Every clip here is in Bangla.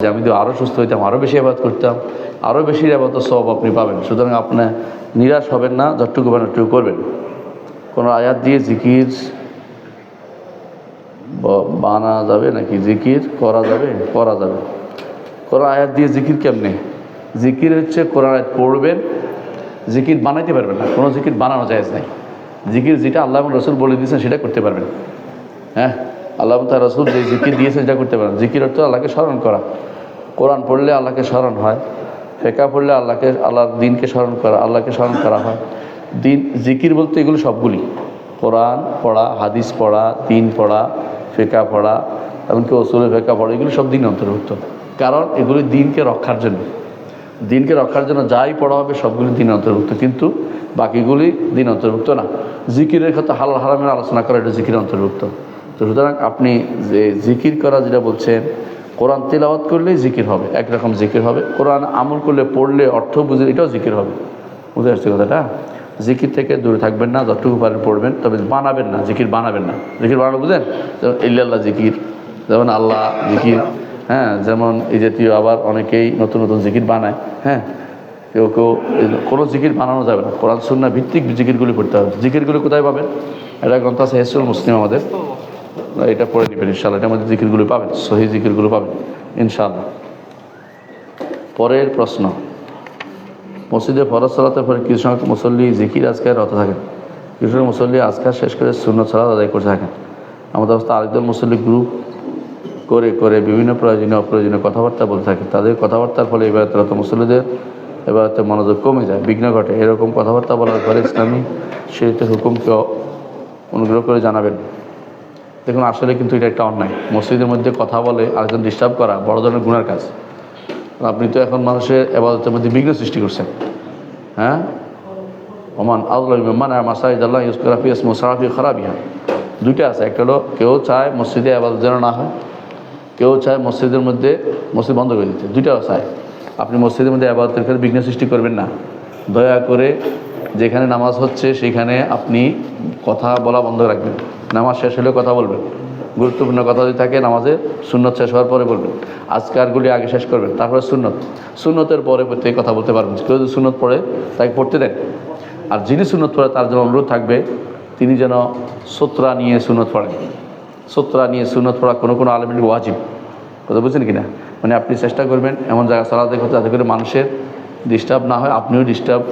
যে আমি যদি আরও সুস্থ হইতাম আরও বেশি আবাদ করতাম আরও বেশি আবাদ সব আপনি পাবেন। সুতরাং আপনি নিরাশ হবেন না, যতটুকু পারেন ততটুকু করবেন। কোনো আয়াত দিয়ে জিকির বানা যাবে নাকি? জিকির করা যাবে? করা যাবে। কোরআন আয়াত দিয়ে জিকির কেমনে? জিকির হচ্ছে কোরআন আয়াত পড়বেন, জিকির বানাইতে পারবেন না। কোনো জিকির বানানো যায় নাই। জিকির যেটা আল্লাহ রসুল বলে দিয়েছেন, সেটা করতে পারবেন। হ্যাঁ? আল্লাহ তার রসুল যে জিকির দিয়েছেন, সেটা করতে পারবেন জিকির অর্থ আল্লাহকে স্মরণ করা। কোরআন পড়লে আল্লাহকে স্মরণ হয়, ফেকা পড়লে আল্লাহকে, আল্লাহর দিনকে স্মরণ করা, আল্লাহকে স্মরণ করা হয়। দিন, জিকির বলতে এগুলো সবগুলি। কোরআন পড়া, হাদিস পড়া, দিন পড়া, ফেকা পড়া, এমনকি ওসুলে ফেকা পড়া, এগুলো সব দিন অন্তর্ভুক্ত। কারণ এগুলি দিনকে রক্ষার জন্য। দিনকে রক্ষার জন্য যাই পড়া হবে সবগুলি দিন অন্তর্ভুক্ত। কিন্তু বাকিগুলি দিন অন্তর্ভুক্ত না। জিকিরের ক্ষেত্রে হালাল হারামের আলোচনা করা এটা জিকির অন্তর্ভুক্ত। তো সুতরাং আপনি যে জিকির করা যেটা বলছেন কোরআন তেলাওয়াত করলেই জিকির হবে একরকম জিকির হবে। কোরআন আমল করলে, পড়লে, অর্থ বুঝে এটাও জিকির হবে। বুঝতে পারছি কথাটা? জিকির থেকে দূরে থাকবেন না, যতটুকু পারেন পড়বেন, তবে বানাবেন না, জিকির বানাবেন না। জিকির বানানো বুঝেন? যেমন ইল্লাল্লাহ জিকির, যেমন আল্লাহ জিকির হ্যাঁ যেমন এই জাতীয় আবার অনেকেই নতুন নতুন জিকির বানায় হ্যাঁ কেউ কেউ কোনো জিকির বানানো যাবে না। কোরআন সুন্না ভিত্তিক জিকিরগুলি পড়তে হবে। জিকিরগুলি কোথায় পাবেন? এটা গ্রন্থ আছে হেসুল মুসলিম আমাদের। এটা পড়ে নেবেন ইনশাল্লাহ এটার মধ্যে জিকিরগুলো পাবেন, সহি জিকিরগুলো পাবেন ইনশাল্লাহ পরের প্রশ্ন। মসজিদে ফরজ সালাতের পরে কিছু সংখ্যক মুসল্লি জিকির আজকার রত থাকেন। কিছু মুসল্লি আজকার শেষ করে শূন্য সালাত আদায় করে থাকেন। আমাদের অবস্থা আরেকদল মুসল্লি গ্রুপ করে করে বিভিন্ন প্রয়োজনীয়, অপ্রয়োজনীয় কথাবার্তা বলে থাকে। তাদের কথাবার্তার ফলে এবারত মুসল্লিদের এবারতে মনোযোগ কমে যায়, বিঘ্ন ঘটে। এরকম কথাবার্তা বলার পরে ইসলামী শরীরের হুকুমকে অনুগ্রহ করে জানাবেন। দেখুন, আসলে কিন্তু এটা একটা অন্যায়। মসজিদের মধ্যে কথা বলে আরেকজন ডিস্টার্ব করা বড় ধরনের গুণার কাজ। আপনি তো এখন মানুষের এবাদতের মধ্যে বিঘ্ন সৃষ্টি করছেন। হ্যাঁ? ওমান আল্লাহ মানে মাসাইদ আল্লাহ ইউসফিরাফি ইসমু সারাফি খারাপিহা দুইটা আছে। একটা হলো কেউ চায় মসজিদে আবাদত যেন না হয়, কেউ চায় মসজিদের মধ্যে মসজিদ বন্ধ করে দিতে। দুইটাও চায়। আপনি মসজিদের মধ্যে আবাদতের ক্ষেত্রে বিঘ্ন সৃষ্টি করবেন না। দয়া করে যেখানে নামাজ হচ্ছে, সেখানে আপনি কথা বলা বন্ধ রাখবেন। নামাজ শেষ হলে কথা বলবেন। গুরুত্বপূর্ণ কথা যদি থাকে, নামাজে সুন্নত শেষ হওয়ার পরে বলবেন। আজকারগুলি আগে শেষ করবেন, তারপরে সুন্নত। সুন্নতের পরে প্রত্যেকে কথা বলতে পারবেন। কেউ যদি সুন্নত পড়ে তাকে পড়তে দেন। আর যিনি সুন্নত পড়ে, তার জন্য অনুরোধ থাকবে, তিনি যেন সোত্রা নিয়ে সুন্নত পড়েন। সোত্রা নিয়ে সুন্নত পড়া কোনো কোনো আলমের ওয়াজিব। কথা বুঝছেন কি না মানে আপনি চেষ্টা করবেন, এমন জায়গা দেখতে যাতে করে মানুষের ডিস্টার্ব না হয়। আপনিও ডিস্টার্ব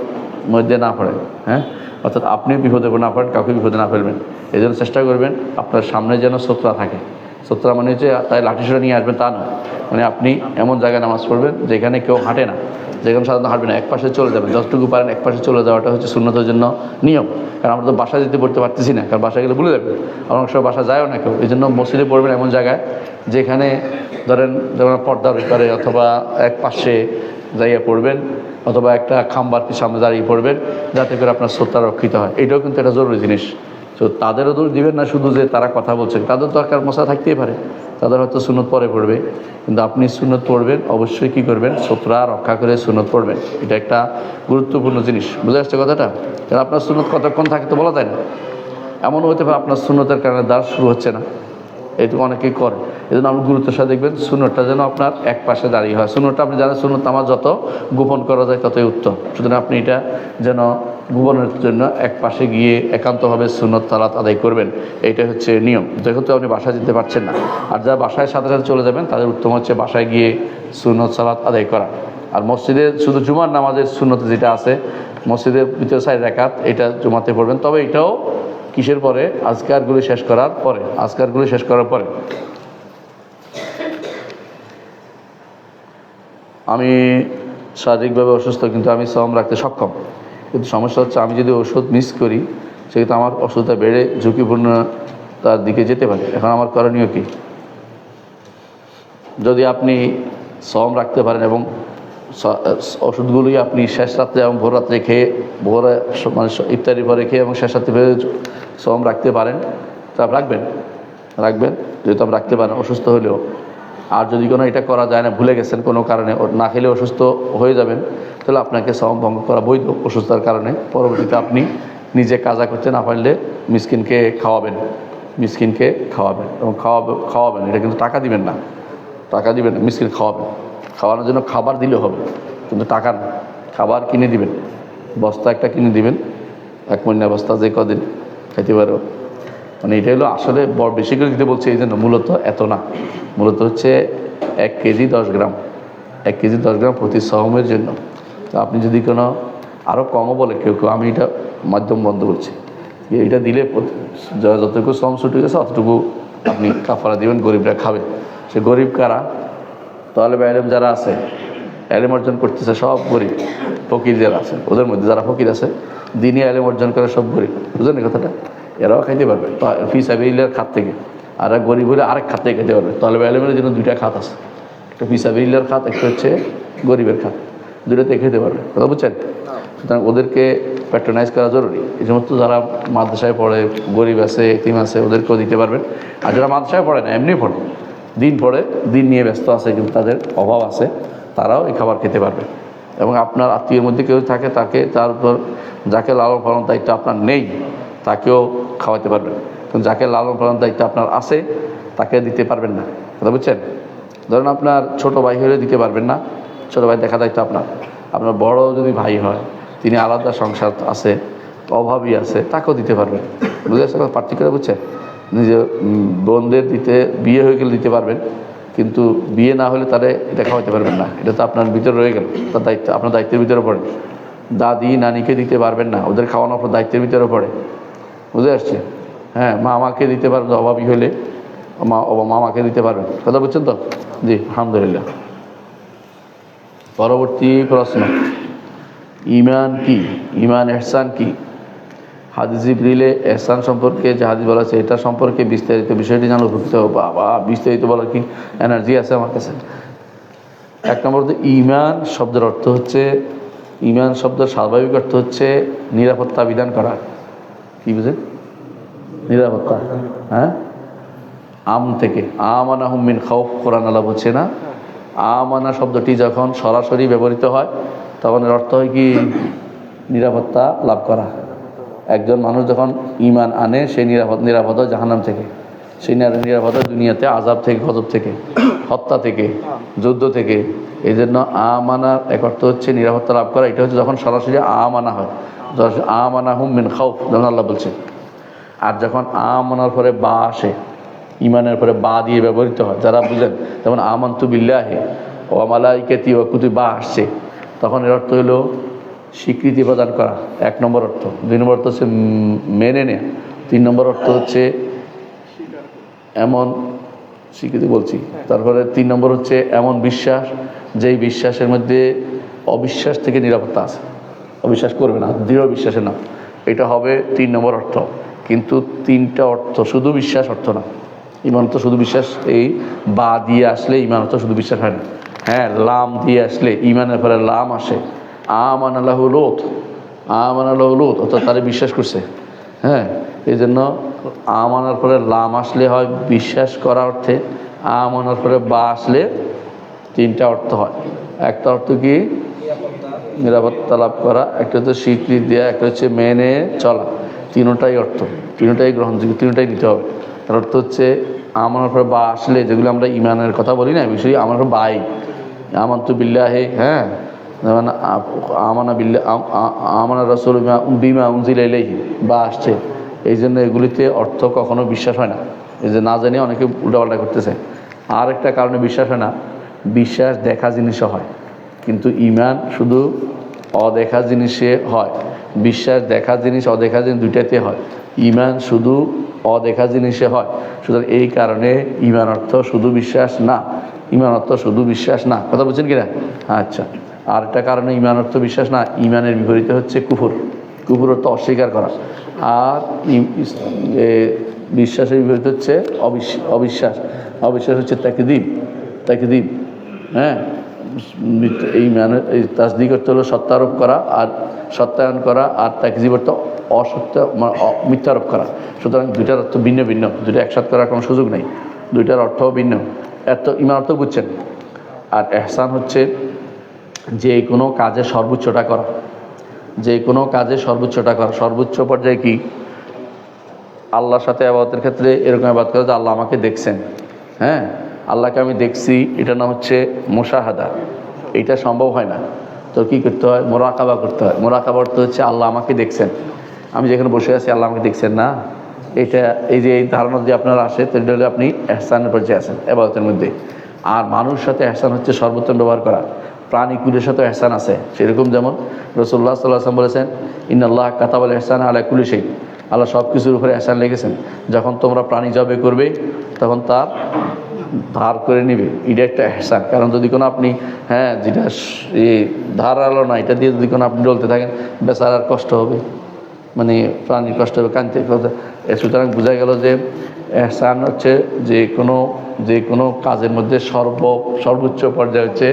মধ্যে না পড়েন হ্যাঁ? অর্থাৎ আপনিও বিপদে না পড়েন, কাউকে বিপদে না ফেলবেন। এই জন্য চেষ্টা করবেন আপনার সামনে যেন সোত্রা থাকে। সোত্রা মানে হচ্ছে, তাই লাঠিসোটা নিয়ে আসবেন তা নয় মানে আপনি এমন জায়গায় নামাজ পড়বেন যেখানে কেউ হাঁটে না। যেখানে সাধারণত হাঁটবে না এক পাশে চলে যাবেন। যতটুকু পারেন এক পাশে চলে যাওয়াটা হচ্ছে শূন্যতার জন্য নিয়ম। কারণ আমরা তো বাসা যেতে পড়তে পারতেছি না, কারণ বাসা গেলে ভুলে যাবে। অনেক সময় বাসা যায়ও না কেউ। এই জন্য মসজিদে পড়বেন এমন জায়গায় যেখানে ধরেন, যেমন পর্দার ব্যাপারে অথবা এক পাশে যাইয়া পড়বেন। অথবা একটা খাম্বার কি সামনে দাঁড়িয়ে পড়বেন, যাতে করে আপনার শ্রদ্ধা রক্ষিত হয়। এটাও কিন্তু একটা জরুরি জিনিস। তো তাদেরও দোষ দিবেন না শুধু যে তারা কথা বলছে তাদের দরকার মশা থাকতেই পারে। তাদের হয়তো সুনত পরে পড়বে। কিন্তু আপনি সুনত পড়বেন, অবশ্যই কী করবেন? শ্রোতরা রক্ষা করে সুনত পড়বেন। এটা একটা গুরুত্বপূর্ণ জিনিস। বুঝে আসছে কথাটা? কারণ আপনার সুনত কতক্ষণ থাকে তো বলা যায় না। এমনও হতে পারে আপনার সুনতের কারণে দাঁড় শুরু হচ্ছে না। এইটুকু অনেকেই করে এই জন্য আপনি গুরুত্বের সাথে দেখবেন সুনতটা যেন আপনার এক পাশে দাঁড়িয়ে হয়। সুনতটা আপনি জানেন সুনত আমার যত গোপন করা যায় ততই উত্তম। সুতরাং আপনি এটা যেন গোপনের জন্য এক পাশে গিয়ে একান্তভাবে সুনত তালাত আদায় করবেন। এইটা হচ্ছে নিয়ম। যেহেতু আপনি বাসায় যেতে পারছেন না। আর যারা বাসায় সাথে সাথে চলে যাবেন, তাদের উত্তম হচ্ছে বাসায় গিয়ে সুনত সালাত আদায় করা। আর মসজিদে শুধু জুমার নামাজের সুন্নত যেটা আছে, মসজিদের ভিতরে সাইড রেখাত এটা জুমাতে পড়বেন। তবে এটাও কিসের পরে? আজকারগুলি শেষ করার পরে। আজকারগুলি শেষ করার পরে। আমি শারীরিকভাবে অসুস্থ, কিন্তু আমি শ্রম রাখতে সক্ষম। কিন্তু সমস্যা হচ্ছে, আমি যদি ওষুধ মিস করি, সেক্ষেত্রে আমার অসুস্থতা বেড়ে ঝুঁকিপূর্ণ তার দিকে যেতে পারে। এখন আমার করণীয় কী? যদি আপনি শ্রম রাখতে পারেন এবং ওষুধগুলি আপনি শেষ রাত্রে এবং ভোর রাত্রে খেয়ে, ভোরে মানে ইফতারি পরে খেয়ে এবং শেষ রাত্রে শ্রম রাখতে পারেন। তা রাখবেন রাখবেন। যেহেতু আপনি রাখতে পারেন, অসুস্থ হলেও। আর যদি কোনো এটা করা যায় না, ভুলে গেছেন কোনো কারণে না খেলে অসুস্থ হয়ে যাবেন, তাহলে আপনাকে শ্রম ভঙ্গ করা বৈধ অসুস্থতার কারণে। পরবর্তীতে আপনি নিজে কাজা করতে না পারলে মিসকিনকে খাওয়াবেন মিসকিনকে খাওয়াবেন এবং খাওয়াবে খাওয়াবেন। এটা কিন্তু টাকা দিবেন না। টাকা দিবেন, মিসকিন খাওয়াবেন খাওয়ানোর জন্য খাবার দিলে হবে, কিন্তু টাকা না খাবার কিনে দিবেন। বস্তা একটা কিনে দিবেন, এক মহিনা বস্তা যে কদিন খাইতে পারো। মানে এটা হলো আসলে বড় বেশি করে দিতে বলছে, এই জন্য মূলত এত না। মূলত হচ্ছে এক কেজি দশ গ্রাম, এক কেজি দশ গ্রাম প্রতি সহমের জন্য। তো আপনি যদি কোনো আরও কমও বলে, কেউ কেউ, আমি এটা মাধ্যম বন্ধ করছি। এটা দিলে যতটুকু শ্রম ছুটে গেছে, অতটুকু আপনি কাফারা দিবেন, গরিবরা খাবে। সে গরিব কারা? তাহলে এলেম যারা আছে এলেম অর্জন করতেছে সব গরিব, ফকির যারা আছে, ওদের মধ্যে যারা ফকির আছে দিনই এলেম অর্জন করে সব গরিব, বুঝলেন কথাটা? এরাও খাইতে পারবে ফি সাবিলের খাত থেকে। আর গরিব হলে আরেক খাত থেকে খেতে পারবে। তাহলে এলেমের জন্য দুইটা খাত আছে। একটা ফি সাবিলের খাত, একটা হচ্ছে গরিবের খাত। দুটোতে খেতে পারবে, কথা বুঝছেন? সুতরাং ওদেরকে প্যাট্রোনাইজ করা জরুরি। এই সমস্ত যারা মাদ্রাসায় পড়ে, গরিব আছে, এতিম আছে, ওদেরকেও দিতে পারবেন। আর যারা মাদ্রাসায় পড়ে না, এমনি পড়ে। দিন পরে দিন নিয়ে ব্যস্ত আছে কিন্তু তাদের অভাব আছে, তারাও এই খাবার খেতে পারবে। এবং আপনার আত্মীয়ের মধ্যে কেউ থাকে, তাকে তার উপর যাকে লালন পালন দায়িত্ব আপনার নেই, তাকেও খাওয়াতে পারবেন। কিন্তু যাকে লালন পালন দায়িত্ব আপনার আছে, তাকে দিতে পারবেন না। কথা বুঝছেন? ধরুন আপনার ছোট ভাই হলে দিতে পারবেন না, ছোট ভাই দেখা দায়িত্ব আপনার। আপনার বড় যদি ভাই হয়, তিনি আলাদা সংসার আছে অভাবই আছে, তাকেও দিতে পারবেন। বুঝে পার্টিকুলার বুঝছেন? নিজে উম, বোনদের দিতে বিয়ে হয়ে গেলে দিতে পারবেন কিন্তু বিয়ে না হলে তারে এটা খাওয়াতে পারবেন না। এটা তো আপনার ভিতরে রয়ে গেল তার দায়িত্ব আপনার দায়িত্বের ভিতরে পড়ে। দাদি নানিকে দিতে পারবেন না ওদের খাওয়ানো আপনার দায়িত্বের ভিতরে পড়ে। বুঝে আসছে হ্যাঁ মা আমাকে দিতে পারবেন অভাবী হলে মা ও মামাকে দিতে পারবেন। কথা বুঝছেন তো? জি আলহামদুলিল্লাহ। পরবর্তী প্রশ্ন। ইমান কি? ইমান এহসান কি? হাদিস জিবরিলে এহসান সম্পর্কে যে হাদিস বলা আছে, এটা সম্পর্কে বিস্তারিত বিষয়টি জানলে উপকৃত হবে। বাবা, বিস্তারিত বলার কি এনার্জি আছে আমার কাছে? এক নম্বর হচ্ছে ইমান শব্দের অর্থ হচ্ছে ইমান শব্দের স্বাভাবিক অর্থ হচ্ছে নিরাপত্তা বিধান করা। কি বুঝে নিরাপত্তা। হ্যাঁ? আম থেকে। আমানা হুমিন খাউফ, কোরআন আল্লাহ বলছে না? আমানা শব্দটি যখন সরাসরি ব্যবহৃত হয়, তখন এর অর্থ হয় কি? নিরাপত্তা লাভ করা। একজন মানুষ যখন ইমান আনে, সেই নিরাপদ নিরাপদ জাহান্নাম থেকে। সেই নিরা- নিরাপদ দুনিয়াতে আজাব থেকে, গজব থেকে, হত্যা থেকে, যুদ্ধ থেকে। এই জন্য আমানার এক অর্থ হচ্ছে নিরাপত্তা লাভ করা। এটা হচ্ছে যখন সরাসরি আমানা হয়। যখন আমানা হুম মিন খাউফ, যেমন আল্লাহ বলছে। আর যখন আমানার পরে বা আসে ইমানের পরে বা দিয়ে ব্যবহৃত হয়। যারা বুঝেন, যেমন আমন্তু বিল্লাহে ও আমালাইকেতি ও কুতু বা আসছে। তখন এর অর্থ হলো স্বীকৃতি প্রদান করা, এক নম্বর অর্থ। দুই নম্বর অর্থ হচ্ছে মেনে নেয়া। তিন নম্বর অর্থ হচ্ছে এমন, স্বীকৃতি বলছি, তারপরে তিন নম্বর হচ্ছে এমন বিশ্বাস, যেই বিশ্বাসের মধ্যে অবিশ্বাস থেকে নিরাপত্তা আছে। অবিশ্বাস করবে না, দৃঢ় বিশ্বাসের না এটা হবে তিন নম্বর অর্থ। কিন্তু তিনটা অর্থ শুধু বিশ্বাস অর্থ না। ইমান তো শুধু বিশ্বাস, এই বা দিয়ে আসলে ইমান তো শুধু বিশ্বাস হয় না। হ্যাঁ লাম দিয়ে আসলে, ইমানের পরে লাম আসে। আমান আল্লাহ লোত আমান আল্লাহ লোত, অর্থাৎ তারা বিশ্বাস করছে। হ্যাঁ এই জন্য আমানার পরে লাম আসলে হয়, বিশ্বাস করা অর্থে আমানার পরে বা আসলে তিনটা অর্থ হয়। একটা অর্থ কি? নিরাপত্তা লাভ করা, একটা হচ্ছে স্বীকৃতি দেওয়া একটা হচ্ছে মেনে চলা। তিনোটাই অর্থ, তিনোটাই গ্রহণযোগ্য, তিনোটাই নিতে হবে। তার অর্থ হচ্ছে আমার পরে বা আসলে, যেগুলো আমরা ইমানের কথা বলি না বিষয় আমার বাই। আমার তো বিল্লাহে হ্যাঁ আমানা আমানা রসুল বিমা- উনজিল এলেহি বা আসছে। এই জন্য এগুলিতে অর্থ কখনো বিশ্বাস হয় না। এই যে না জানিয়ে অনেকে উল্টাপাল্টা করতেছে। আর একটা কারণে বিশ্বাস হয় না, বিশ্বাস দেখা জিনিসও হয়। কিন্তু ইমান শুধু অদেখা জিনিসে হয়। বিশ্বাস দেখা জিনিস, অদেখা জিনিস দুইটাতে হয়। ইমান শুধু অদেখা জিনিসে হয়। সুতরাং এই কারণে ইমান অর্থ শুধু বিশ্বাস না। ইমান অর্থ শুধু বিশ্বাস না। কথা বলছেন কিনা? আচ্ছা। আর একটা কারণে ইমান অর্থ বিশ্বাস না, ইমানের বিপরীতে হচ্ছে কুফুর। কুফুর অর্থ অস্বীকার করা। আর বিশ্বাসের বিপরীতে হচ্ছে অবিশ্বাস। অবিশ্বাস হচ্ছে তাকিদিব। তাকিদিব হ্যাঁ? এই মানে এই তাসদিক অর্থ হলো সত্যারোপ করা আর সত্যায়ন করা আর তাকজিব অর্থ অসত্য মানে মিথ্যারোপ করা। সুতরাং দুইটার অর্থ ভিন্ন ভিন্ন। দুইটা একসাথে করার কোনো সুযোগ নেই। দুইটার অর্থও ভিন্ন। এত ইমান অর্থ বুঝছেন। আর এহসান হচ্ছে যে কোনো কাজে সর্বোচ্চটা করা। যে কোনো কাজে সর্বোচ্চটা করা। সর্বোচ্চ পর্যায়ে কি? আল্লাহর সাথে আবাদতের ক্ষেত্রে এরকম আবাদ করে যে আল্লাহ আমাকে দেখছেন। হ্যাঁ? আল্লাহকে আমি দেখছি। এটার নাম হচ্ছে মোশাহাদা। এটা সম্ভব হয় না। তো কী করতে হয়? মোরাকাবা করতে হয়। মোরাকাবা করতে হচ্ছে আল্লাহ আমাকে দেখছেন। আমি যেখানে বসে আছি, আল্লাহ আমাকে দেখছেন না। এটা এই যে এই ধারণা যদি আপনার আসে তাহলে হলে আপনি এহসানের পর্যায়ে আছেন এবাদতের মধ্যে। আর মানুষ সাথে এহসান হচ্ছে সর্বোত্তম ব্যবহার করা। প্রাণীকুলের সাথে এহসান আছে। সেরকম যেমন রসুল্লাহ সাল্লাহ আসলাম বলেছেন ইন্নআল্লাহ কাতাবাল এহসান আলা কুলি সেই আল্লাহ সব কিছুর উপরে এহসান লেগেছেন যখন তোমরা প্রাণী জবে করবে, তখন তার ধার করে নিবে। এটা একটা এহসান। কারণ যদি কোনো আপনি হ্যাঁ যেটা ধার আলো না, এটা দিয়ে যদি কোনো আপনি ডলতে থাকেন, বেচারার কষ্ট হবে। মানে প্রাণীর কষ্ট হবে কানতে সুতরাং বোঝা গেল যে এহসান হচ্ছে যে কোনো যে কোনো কাজের মধ্যে সর্ব, সর্বোচ্চ পর্যায়ে হচ্ছে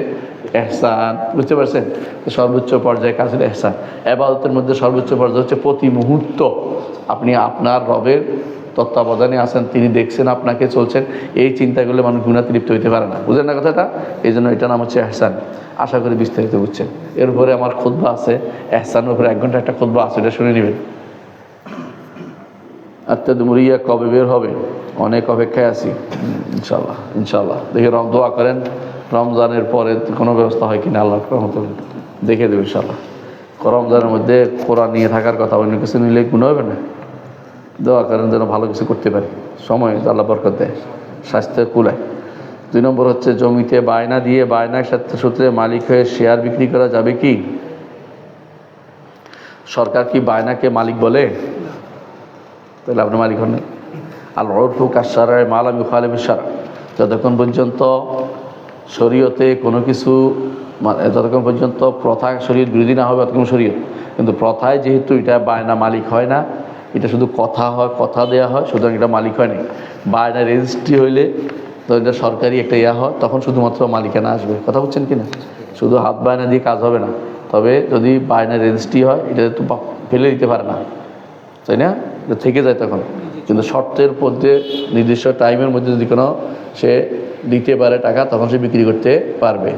এহসান, বুঝতে পারছেন? সর্বোচ্চ পর্যায়ে কাজের এহসান। এবাদতের মধ্যে সর্বোচ্চ পর্যায়ে হচ্ছে প্রতি মুহূর্ত আপনি আপনার রবের তত্ত্বাবধানে আছেন, তিনি দেখছেন, আপনাকে চলছেন। এই চিন্তা করলে মানুষ গুণাতে তৃপ্ত হইতে পারে না। বুঝলেন না কথাটা? এই জন্য এটা নাম হচ্ছে এহসান। আশা করি বিস্তারিত বুঝছেন। এর উপরে আমার খুদ্া আছে। এহসানের উপরে এক ঘণ্টা একটা খুদ্া আছে, এটা শুনে নেবেন। আত্মাদুমরিয়া কবে বের হবে? অনেক অপেক্ষায় আছি। ইনশাল্লাহ ইনশাল্লাহ দেখে রম দোয়া করেন। রমজানের পরে কোনো ব্যবস্থা হয় কিনা আল্লাহ রহমত দেখে দেবে ইনশাল্লাহ রমজানের মধ্যে কোরআন নিয়ে থাকার কথা অন্য কিছু নিলে গুণ হবে না। দোয়া করেন যেন ভালো কিছু করতে পারি। সময় আল্লাহ বরকত দেয়, স্বাস্থ্য কুলায়। দুই নম্বর হচ্ছে জমিতে বায়না দিয়ে বায়নার সাথে সূত্রে মালিক হয়ে শেয়ার বিক্রি করা যাবে কি? সরকার কি বায়নাকে মালিক বলে? তাহলে আপনি মালিক হন আল ওরফু কাসারায় মাল আমি খালে সারা যতক্ষণ পর্যন্ত শরীয়তে কোনো কিছু মানে যতক্ষণ পর্যন্ত প্রথা শরীয়ত বিরোধী না হবে ততক্ষণ শরীয়ত। কিন্তু প্রথায় যেহেতু এটা বায়না মালিক হয় না, এটা শুধু কথা হয়, কথা দেওয়া হয়, সুতরাং এটা মালিক হয় না বায়না রেজিস্ট্রি হইলে তো এটা সরকারি একটা ইয়া হয়, তখন শুধুমাত্র মালিকানা আসবে। কথা বলছেন কি না? শুধু হাত বায়না দিয়ে কাজ হবে না। তবে যদি বায়না রেজিস্ট্রি হয়, এটা তো ফেলে দিতে পারে না। তাই না? থেকে যায় তখন। কিন্তু শর্তের মধ্যে, নির্দিষ্ট টাইমের মধ্যে যদি কোনো সে দিতে পারে টাকা তখন সে বিক্রি করতে পারবে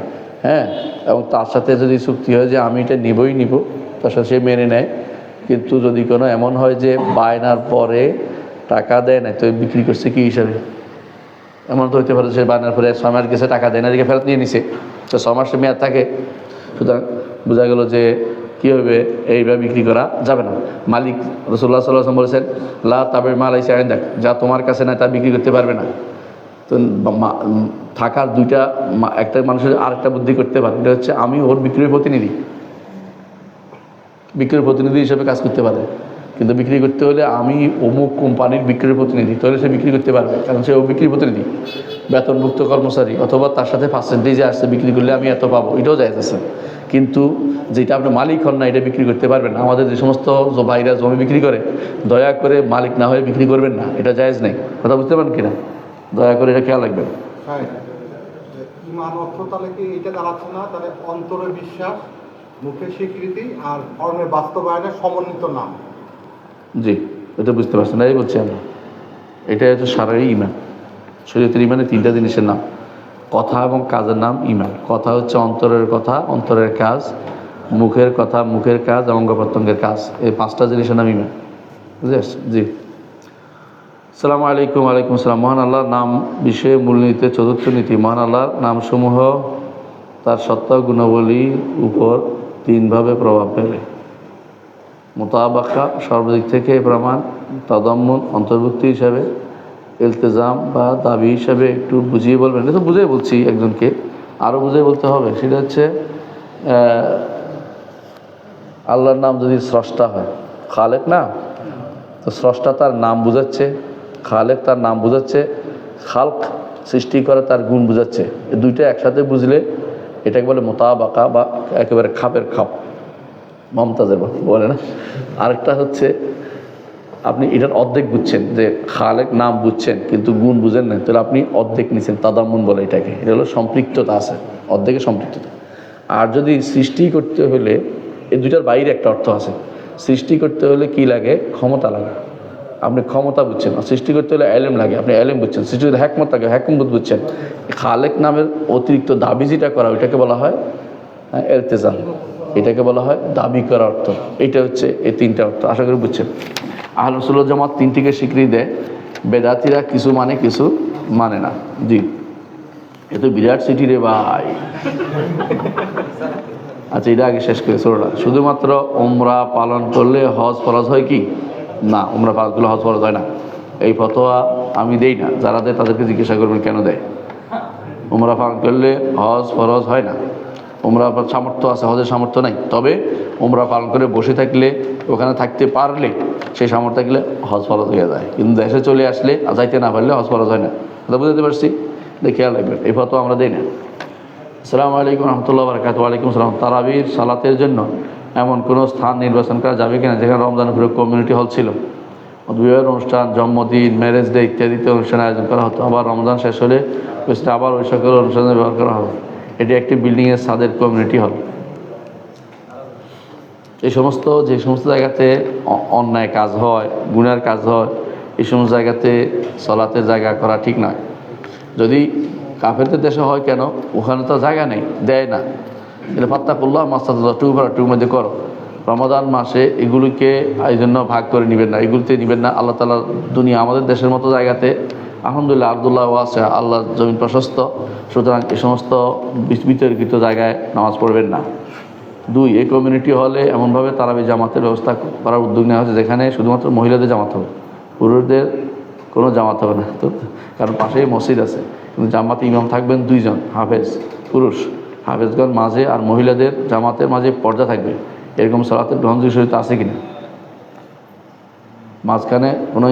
হ্যাঁ? এবং তার সাথে যদি চুক্তি হয় যে আমি এটা নিবই নিব, তার সাথে সে মেনে নেয়। কিন্তু যদি কোনো এমন হয় যে বায়নার পরে টাকা দেয় না, তো বিক্রি করছে কি হিসাবে? এমন তো হইতে পারে সে বায়নার পরে ছয় মাস গেছে, টাকা দেয় না দিকে ফেরত নিয়ে নিছে। তো ছ মাসের মেয়াদ থাকে। সুতরাং বোঝা গেল যে কী হবে, এইভাবে বিক্রি করা যাবে না। মালিক রসুল্লাহ সাল্লাম বলেছেন, লা তাবে মাল আইসে আইন দেখ যা তোমার কাছে না তা বিক্রি করতে পারবে না। তো থাকার দুইটা একটা মানুষের আরেকটা বুদ্ধি করতে পারে। এটা হচ্ছে আমি ওর বিক্রির প্রতিনিধি। বিক্রির প্রতিনিধি হিসেবে কাজ করতে পারে। কিন্তু বিক্রি করতে হলে আমি অমুক কোম্পানির বিক্রির প্রতিনিধি, তাহলে সে বিক্রি করতে পারবে, কারণ সে ও বিক্রির প্রতিনিধি। বেতনভুক্ত কর্মচারী, অথবা তার সাথে পার্সেন্টেজে আসছে, বিক্রি করলে আমি এত পাবো, এটাও যায় আছে। কিন্তু যেটা আপনি মালিক হন না, এটা বিক্রি করতে পারবেন না। আমাদের যে সমস্ত ভাইরা জমি বিক্রি করে, দয়া করে মালিক না হয়ে বিক্রি করবেন না, এটা জায়েজ নেই। কথা বুঝতে পারেন কিনা? দয়া করে এটা খেয়াল রাখবেন। ইমান অর্থ তাহলে কি এটা দাঁড়াচ্ছে না তাহলে অন্তরের বিশ্বাস মুখের স্বীকৃতি আর বাস্তবায়নের সমন্বিত নাম। জি এটা বুঝতে পারছেন না এই বলছি আমরা এটা হচ্ছে শারীরিক ইমান। শরীয়তের ইমানে তিনটা জিনিসের নাম। কথা এবং কাজের নাম ইমান। কথা হচ্ছে অন্তরের কথা অন্তরের কাজ মুখের কথা মুখের কাজ অঙ্গ প্রত্যঙ্গের কাজ। এই পাঁচটা জিনিসের নাম ইমান। বুঝে? জি। সালামু আলাইকুম আলাইকুম সালাম মহান আল্লাহর নাম বিষয়ে মূলনীতিতে চতুর্থ নীতি। মহান আল্লাহর নামসমূহ তার সত্তা গুণাবলী উপর তিনভাবে প্রভাব ফেলে। মোতাবাকা সর্বদিক থেকে প্রমাণ, তদম্মন অন্তর্ভুক্তি হিসাবে, ইলতেজাম বা দাবি হিসাবে একটু বুঝিয়ে বলবেন। এটা তো বুঝিয়ে বলছি একজনকে। আরও বুঝিয়ে বলতে হবে। সেটা হচ্ছে আল্লাহর নাম যদি স্রষ্টা হয়, খালেক না? তো স্রষ্টা তার নাম বুঝাচ্ছে। খালেক তার নাম বুঝাচ্ছে, খালক সৃষ্টি করে তার গুণ বুঝাচ্ছে। দুইটা একসাথে বুঝলে এটাকে বলে মোতাবাকা বা একেবারে খাপের খাপ। মমতাজের মতো বলে না। আরেকটা হচ্ছে, আপনি এটার অর্ধেক বুঝছেন যে খালেক নাম বুঝছেন কিন্তু গুণ বুঝেন না। তাহলে আপনি অর্ধেক নিছেন তাদামুন বলে এটাকে। এটা হলো সম্পৃক্ততা আছে অর্ধেকে সম্পৃক্ততা। আর যদি সৃষ্টি করতে হলে এই দুইটার বাইরে একটা অর্থ আছে। সৃষ্টি করতে হলে কি লাগে? ক্ষমতা লাগে। আপনি ক্ষমতা বুঝছেন সৃষ্টি করতে হলে এলেম লাগে আপনি অ্যালেম বুঝছেন সৃষ্টি করতে হ্যাকমত লাগে হ্যাকমত বুঝছেন। খালেক নামের অতিরিক্ত দাবি যেটা করা ওইটাকে বলা হয় হ্যাঁ, এলতেজাম। এটাকে বলা হয় দাবি করা অর্থ। এটা হচ্ছে এই তিনটা অর্থ আশা করি বুঝছেন। আহলসুল্লাহ জামাত তিনটিকে স্বীকৃতি দেয় বেদাতিরা কিছু মানে কিছু মানে না। জি। এ তো বিরাট সিটি রে ভাই। আচ্ছা এটা আগে শেষ করে শুধুমাত্র ওমরা পালন করলে হজ ফরজ হয় কি? না পালন করলে হজ ফরজ হয় না। এই ফতোয়া আমি দেই না, যারা দেয় তাদেরকে জিজ্ঞাসা করবেন কেন দেয়। উমরা পালন করলে হজ ফরজ হয় না। উমরা সামর্থ্য আছে, হজের সামর্থ্য নাই। তবে উমরা পালন করে বসে থাকলে, ওখানে থাকতে পারলে সেই সামর্থ্য থাকলে হজ ফরজ হয়ে যায়। কিন্তু দেশে চলে আসলে যাইতে না পারলে হজ ফরজ হয় না। কথা বুঝতে পারছি? খেয়াল রাখবেন, এই ফটো আমরা দিই না। আসসালামু আলাইকুম রহমতুল্লাহ বারকাত ওয়ালাইকুম সালাম তারাবির সালাতের জন্য এমন কোনো স্থান নির্বাচন করা যাবে কিনা, যেখানে রমজান পুরো কমিউনিটি হল ছিল। বিবাহের অনুষ্ঠান, জন্মদিন ম্যারেজ ডে ইত্যাদিতে অনুষ্ঠান আয়োজন করা হতো। আবার রমজান শেষ হলে আবার ওই সকল অনুষ্ঠানে ব্যবহার করা হবে। এটি একটি বিল্ডিংয়ের ছাদের কমিউনিটি হল এই সমস্ত, যে সমস্ত জায়গাতে অন্যায় কাজ হয় গুণের কাজ হয়, এই সমস্ত জায়গাতে চলাতে জায়গা করা ঠিক নয়। যদি কাফেরদের দেশে হয় কেন? ওখানে তো জায়গা নেই, দেয় না। এটা পাত্তা করল মাস্টার টু ভাড়া টুর মধ্যে করো। রমাদান মাসে এগুলিকে এই জন্য ভাগ করে নেবেন না। এগুলিতে নেবেন না। আল্লাহ তালা দুনিয়া আমাদের দেশের মতো জায়গাতে। আলহামদুলিল্লাহ, আবদুল্লাহ আছে, আল্লাহ জমিন প্রশস্ত। সুতরাং এ সমস্ত বিতর্কিত জায়গায় নামাজ পড়বেন না। দুই এই কমিউনিটি হলে এমনভাবে তারা তারাবি জামাতের ব্যবস্থা করার উদ্যোগ নেওয়া হয়েছে যেখানে শুধুমাত্র মহিলাদের জামাত হবে। পুরুষদের কোনো জামাত হবে না। তো, কারণ পাশেই মসজিদ আছে। কিন্তু জামাতে ইমাম থাকবেন দুইজন, হাফেজ, পুরুষ। হাফেজগণ মাঝে আর মহিলাদের জামাতের মাঝে পর্দা থাকবে। এরকম সালাতের গ্রহণযোগ্য শরীর আছে কি না মাঝখানে কোনো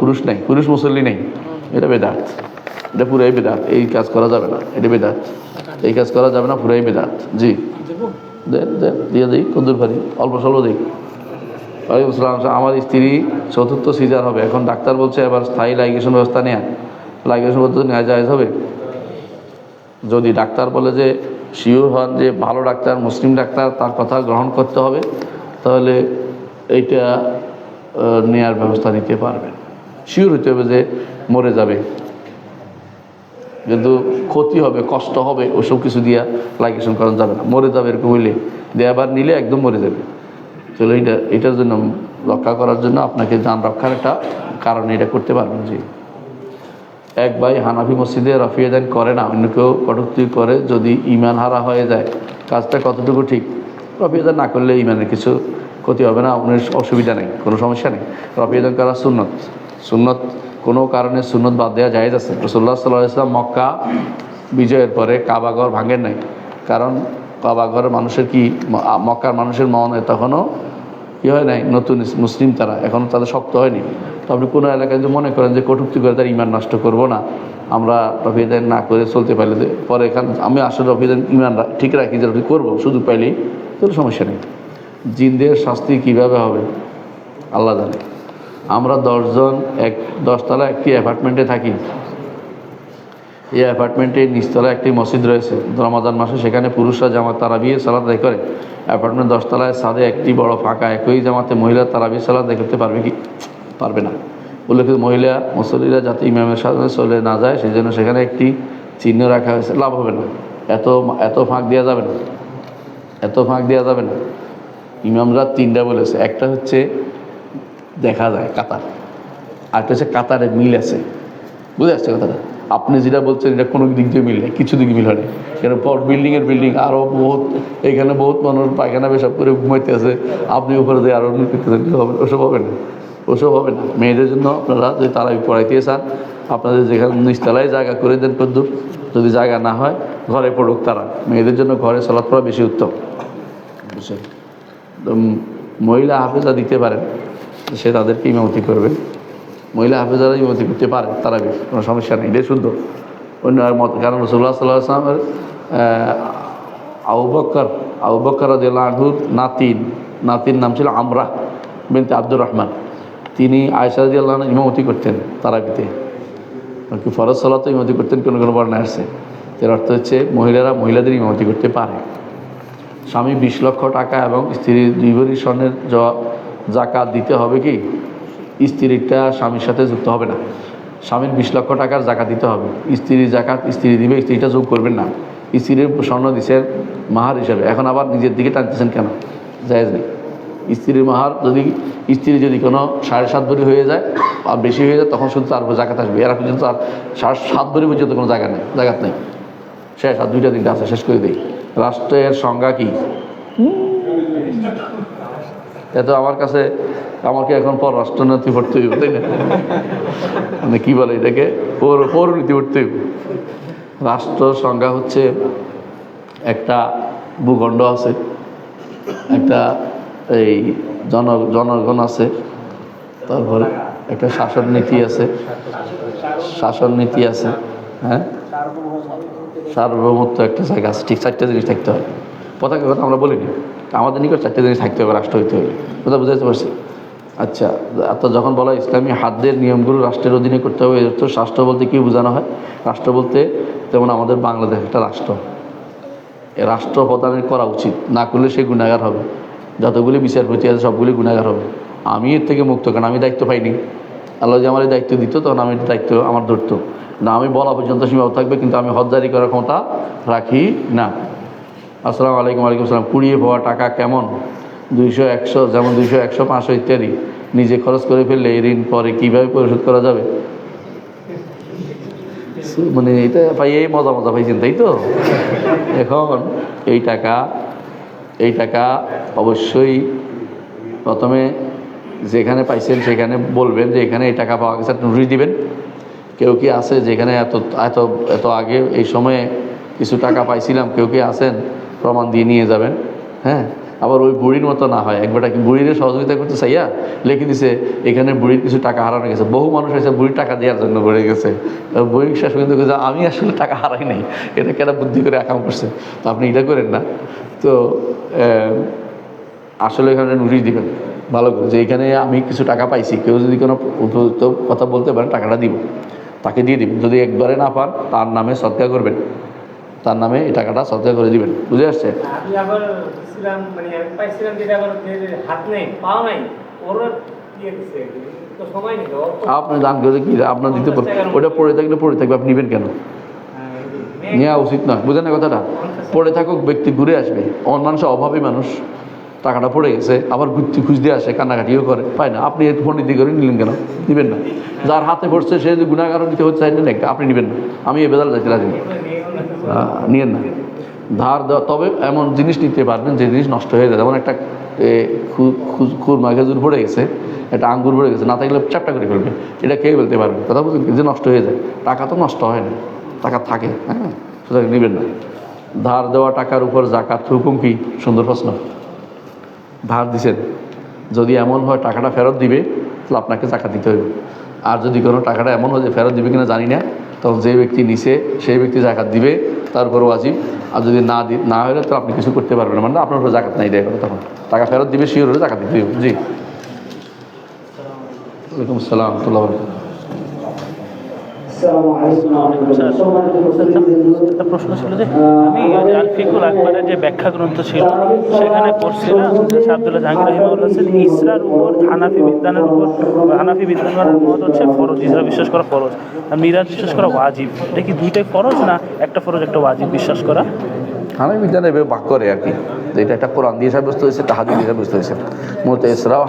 পুরুষ নেই, পুরুষ মুসল্লি নেই। এটা বেদাত। এটা পুরাই বেদাত। এই কাজ করা যাবে না। এটা বেদাত। এই কাজ করা যাবে না, পুরাই বেদাত। জি। দেন দিয়ে দিই কদ্দুর পারি অল্প স্বল্প দিই। ওয়ালাইকুম আসসালাম আমার স্ত্রী চতুর্থ সিজার হবে। এখন ডাক্তার বলছে এবার স্থায়ী লাইগেশন ব্যবস্থা নেয়া। লাইগেশন পদ্ধতি নেওয়া যায় হবে? যদি ডাক্তার বলে যে শিওর হন যে ভালো ডাক্তার, মুসলিম ডাক্তার, তার কথা গ্রহণ করতে হবে, তাহলে এইটা নেয়ার ব্যবস্থা নিতে পারবেন। শিওর হতে হবে যে মরে যাবে। কিন্তু ক্ষতি হবে, কষ্ট হবে, ওসব কিছু দিয়া লাইকেশন করা যাবে না। মরে যাবে এরকম হইলে দেয়াবার নিলে একদম মরে যাবে। চলো এটা এটার জন্য রক্ষা করার জন্য আপনাকে যান রক্ষার একটা কারণ এটা করতে পারবেন জি এক ভাই হানাফি মসজিদে রফিয়াদান করে না, অন্য কেউ কটূক্তি করে যদি ইমান হারা হয়ে যায়, কাজটা কতটুকু ঠিক? রফিয়াদান না করলে ইমানের কিছু ক্ষতি হবে না আপনার অসুবিধা নেই, কোনো সমস্যা নেই। রফিয়াদান করা সুন্নত। সুন্নত কোনো কারণে সুন্নত বাদ দেওয়া যায় আছে। রসুল্লাহ সাল্লাহ ইসলাম মক্কা বিজয়ের পরে কাবাঘর ভাঙেন নাই। কারণ কাবাঘরের মানুষের কি, মক্কার মানুষের মন তখনও কি হয় নাই? নতুন মুসলিম তারা। এখনও তাদের শক্ত হয়নি। তো আপনি কোনো এলাকায় যদি মনে করেন যে কটুক্তি করে তার ইমান নষ্ট করব না, আমরা রফিদান না করে চলতে পারলে যে পরে এখান, আমি আসলে রফিদান ইমান ঠিক রাখি যে রফি করব শুধু পাইলেই কোনো সমস্যা নেই। জিনদের শাস্তি কীভাবে হবে? আল্লাহ জানে। আমরা দশজন এক, দশতলা একটি অ্যাপার্টমেন্টে থাকি। এই অ্যাপার্টমেন্টে নিচতলা একটি মসজিদ রয়েছে। রমাদান মাসে সেখানে পুরুষরা জামাত তারাবিয়ে সালাদ আদায় করে। অ্যাপার্টমেন্ট দশতলায় সাদে একটি বড় ফাঁকা একই জামাতে মহিলা তারাবি সালাদ আদায় করতে পারবে কি? পারবে না। উল্লেখিত মহিলা মুসল্লিরা যাতে ইমামের সামনে চলে না যায় সেই জন্য সেখানে একটি চিহ্ন রাখা হয়েছে। লাভ হবে না। এত এত ফাঁক দেওয়া যাবে না। এত ফাঁক দেওয়া যাবে না। ইমামরা তিনটা বলেছে। একটা হচ্ছে দেখা যায় কাতার। আরেকটা হচ্ছে কাতারে মিল আছে। বুঝে আসছে কথাটা? আপনি যেটা বলছেন, এটা কোনো দিক দিয়ে মিল নেই। কিছু দিকে মিল হয় কেন পর বিল্ডিংয়ের বিল্ডিং আরও বহুত এখানে বহুত মানুষ পায়খানা পেশাব করে ঘুমাইতে আছে। আপনি উপরে দিয়ে আরও হবে ওসব হবে না। ওসব হবে না। মেয়েদের জন্য আপনারা যদি তারা পড়াইতে চান আপনাদের যেখানে নিচতলায় জায়গা করে দেন কদ্দুর। যদি জায়গা না হয় ঘরে পড়ুক তারা। মেয়েদের জন্য ঘরে চলাত পড়া বেশি উত্তম। মহিলা হাফেজা দিতে পারেন সে তাদেরকে ইমামতি করবে। মহিলা হাফেজারা ইমামতি করতে পারে তারা বেশ কোনো সমস্যা নেই এটাই শুদ্ধ অন্য আর মত কারণ রসুল্লাহ সাল্লাহ আসলামের আবু বক্কর আবু বক্কর রাদিয়াল্লাহু নাতিন নাতির নাম ছিল আমরা বিনতে আব্দুর রহমান। তিনি আয়সা রাজি আল্লাহ ইমামতি করতেন তারাবিতে। কি ফরজ সালাত ইমামতি করতেন, কোনো কোনো বর্ণায় আসছে। এর অর্থ হচ্ছে মহিলারা মহিলাদের ইমামতি করতে পারে। স্বামী বিশ লক্ষ টাকা এবং স্ত্রীর দুই ভরি স্বর্ণের জাকাত দিতে হবে কি? স্ত্রীটা স্বামীর সাথে যুক্ত হবে না। স্বামীর বিশ লক্ষ টাকার জাকাত দিতে হবে। স্ত্রীর জাকাত স্ত্রী দিবে, স্ত্রীটা যোগ করবেন না। স্ত্রীর স্বর্ণ দিচ্ছেন মাহার হিসাবে। এখন আবার নিজের দিকে টানতেছেন কেন? জায়েজ নেই। স্ত্রীর মাহার যদি, স্ত্রী যদি কোনো সাড়ে সাত ভরি হয়ে যায় আর বেশি হয়ে যায়, তখন শুধু তার জাকাত আসবে। এরা পর্যন্ত আর সাড়ে সাত ভরি পর্যন্ত কোনো জায়গা নেই জায়গাত নেই। শেষ, আর দুইটা দিনটা আছে, শেষ করে দিই। রাষ্ট্রের সংজ্ঞা কি? এত আমার কাছে আমাকে এখন পররাষ্ট্রনীতি পড়তে হইব, তাই না? মানে কি বলে এটাকে? পৌর, পৌরনীতি পড়তে হইব। রাষ্ট্র সংজ্ঞা হচ্ছে একটা ভূখণ্ড আছে, একটা এই জন জনগণ আছে, তারপরে একটা শাসন নীতি আছে, শাসন নীতি আছে হ্যাঁ? সার্বভৌমত্ব একটা জায়গা আছে, ঠিক চারটে জিনিস থাকতে হবে। পতাকা কথা আমরা বলিনি, আমাদের নিকট চারটে জিনিস থাকতে হবে, রাষ্ট্র হইতে হবে কথা বুঝাইতে পারছি? আচ্ছা তো যখন বলা ইসলামী হাতদের নিয়মগুলো রাষ্ট্রের অধীনে করতে হবে, এর তো রাষ্ট্র বলতে কী বোঝানো হয়? রাষ্ট্র বলতে যেমন আমাদের বাংলাদেশ একটা রাষ্ট্র রাষ্ট্র প্রদানের করা উচিত, না করলে সে গুণাগার হবে। যতগুলি বিচারপতি আছে, সবগুলি গুণাগার হবে। আমি এর থেকে মুক্ত, কারণ আমি দায়িত্ব পাইনি। আল্লাহ যে আমার এই দায়িত্ব দিত, তখন আমি দায়িত্ব আমার ধরতো। না, আমি বলা পর্যন্ত সীমাবদ্ধ থাকবে, কিন্তু আমি হজদারি করার ক্ষমতা রাখি না। আসসালামু আলাইকুম আলাইকুম আসসালাম। কুড়িয়ে পাওয়া টাকা কেমন? দুইশো একশো, যেমন দুইশো একশো পাঁচশো ইত্যাদি। নিজে খরচ করে ফেললে এই ঋণ পরে কীভাবে পরিশোধ করা যাবে? মানে এটা ভাই এই মজা মজা পাইছেন, তাই তো? এখন এই টাকা এই টাকা অবশ্যই প্রথমে যেখানে পাইছেন সেখানে বলবেন যে এখানে এই টাকা পাওয়া গেছে নোটিশ দিবেন। কেউ কি আছে যেখানে এত এত এত আগে এই সময়ে কিছু টাকা পাইছিলাম, কেউ কি আছেন? প্রমাণ দিয়ে নিয়ে যাবেন হ্যাঁ? আবার ওই বুড়ির মতো না হয়। একবারটা কি বুড়ির সহযোগিতা করতে চাইয়া লিখে দিছে, এখানে বুড়ির কিছু টাকা হারানো গেছে। বহু মানুষ এসে বুড়ির টাকা দেওয়ার জন্য বেড়ে গেছে। তো বুড়ি শেষ পর্যন্ত আমি আসলে টাকা হারাই নাই, এটা কেন বুদ্ধি করে আকাম করছে? তো আপনি এটা করেন না। তো আসলে এখানে নোটিশ দিবেন, ভালো করে, যে এখানে আমি কিছু টাকা পাইছি, কেউ যদি কোনো উপযুক্ত কথা বলতে পারেন টাকাটা দিব। তাকে দিয়ে দিবেন। যদি একবারে না পান, তার নামে সৎকা করবেন। তার নামে এই টাকাটা সৎকা করে দিবেন। বুঝে আসছে? ছিলাম মানে দিয়ে আপনি দান করে কি আপনার দিতে ওটা পড়ে থাকলে পড়ে থাকবে আপনি নেবেন কেন? হ্যাঁ, নেওয়া উচিত নয় বুঝেন না কথাটা? পড়ে থাকুক ব্যক্তি ঘুরে আসবে। অন মানুষ অভাবী মানুষ। টাকাটা পড়ে গেছে আবার ঘুরতে খুঁজতে আসে কান্নাকাটিও করে। পায় না আপনি পণ্ডিতি করে নিলেন কেন? দিবেন না। যার হাতে পড়ছে সে যদি গুণাগার দিতে হচ্ছে আপনি নেবেন না। আমি এ বেদাল যাচ্ছি রাজি নিয়েন না। ধার দেওয়া, তবে এমন জিনিস নিতে পারবেন যে জিনিস নষ্ট হয়ে যায় যেমন একটা খুরমা খেজুর ভরে গেছে, একটা আঙ্গুর ভরে গেছে, না থাকলে চাপটা করে ফেলবে। এটা খেয়ে ফেলতে পারবে? কথা কি? যে নষ্ট হয়ে যায়। টাকা তো নষ্ট হয় না। টাকা থাকে হ্যাঁ? সুতরাং নেবেন না। ধার দেওয়া টাকার উপর জাকাত হুকুম কি? সুন্দর প্রশ্ন। ধার দিছেন। যদি এমন হয় টাকাটা ফেরত দিবে, তাহলে আপনাকে জাকাত দিতে হবে আর যদি কোনো টাকাটা এমন হয় যে ফেরত দিবে কিনা জানি না, তখন যে ব্যক্তি নিছে, সেই ব্যক্তি জাকাত দিবে। তার উপর ওয়াজিব আর যদি না দি না হলে তো আপনি কিছু করতে পারবেন মানে আপনার উপর জাকাত নাই দেয় তখন। টাকা ফেরত দিবে শিওর হলে জাকাত দিতে হবে। জি। ওয়ালাইকুম আসসালাম তুল্লাহ আসসালামু আলাইকুম ওয়া রাহমাতুল্লাহ। সম্মানিত উপস্থিতি একটা প্রশ্ন ছিল যে আমি যে আকবরের যে ব্যাখ্যা গ্রন্থ ছিল সেখানে পড়ছিলাম যে আব্দুল্লাহ জাহাঙ্গীর রহিমাউল্লাহ বলছেন ইসরার উপর হানাফি বিদ্যানের উপর হানাফি বিদ্যানের মত হচ্ছে ফরজ ইসরা বিশ্বাস করা ফরজ আর মিরাজ বিশ্বাস করা ওয়াজিব। এটা কি দুইটাই ফরজ না একটা ফরজ একটা ওয়াজিব বিশ্বাস করা? হানাফি বিজ্ঞানে এভাবে বাক করে আর কি। এটা একটা কোরআন দিয়ে সাব্যস্ত হয়েছে তাহাদি দিয়ে সাব্যস্ত হয়েছে। মূলত এসরাও